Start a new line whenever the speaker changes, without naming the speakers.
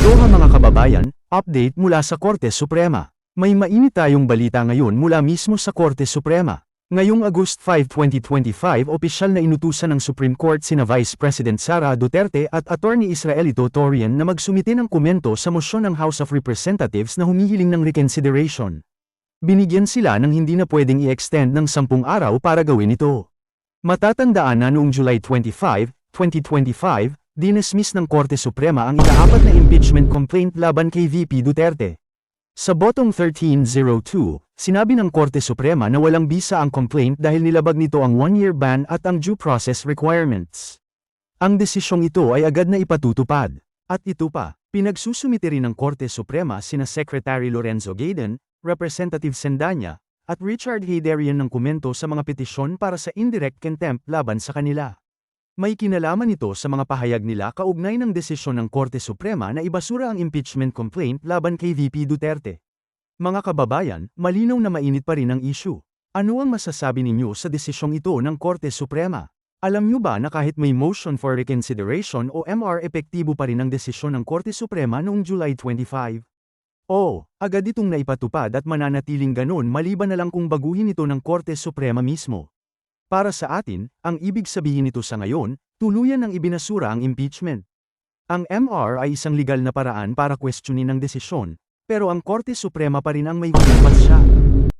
Aloha mga kababayan, update mula sa Korte Suprema. May mainit tayong balita ngayon mula mismo sa Korte Suprema. Ngayong August 5, 2025 opisyal na inutusan ng Supreme Court sina Vice President Sara Duterte at Attorney Israelito Torian na magsumite ng komento sa mosyon ng House of Representatives na humihiling ng reconsideration. Binigyan sila ng hindi na pwedeng i-extend ng 10 araw para gawin ito. Matatandaan na noong July 25, 2025, dinismiss ng Korte Suprema ang ikaapat na impeachment complaint laban kay VP Duterte. Sa botong 1302, sinabi ng Korte Suprema na walang bisa ang complaint dahil nilabag nito ang one-year ban at ang due process requirements. Ang desisyong ito ay agad na ipatutupad. At ito pa, pinagsusumite rin ng Korte Suprema sina Secretary Lorenzo Gaydon, Representative Sendanya, at Richard Haydarian ng komento sa mga petisyon para sa indirect contempt laban sa kanila. May kinalaman ito sa mga pahayag nila kaugnay ng desisyon ng Korte Suprema na ibasura ang impeachment complaint laban kay VP Duterte. Mga kababayan, malinaw na mainit pa rin ang issue. Ano ang masasabi ninyo sa desisyong ito ng Korte Suprema? Alam nyo ba na kahit may motion for reconsideration o MR epektibo pa rin ang desisyon ng Korte Suprema noong July 25? Oo, agad itong naipatupad at mananatiling ganon maliban na lang kung baguhin ito ng Korte Suprema mismo. Para sa atin, ang ibig sabihin nito sa ngayon, tuluyan ng ibinasura ang impeachment. Ang MR ay isang legal na paraan para questionin ang desisyon, pero ang Korte Suprema pa rin ang may huling pasya.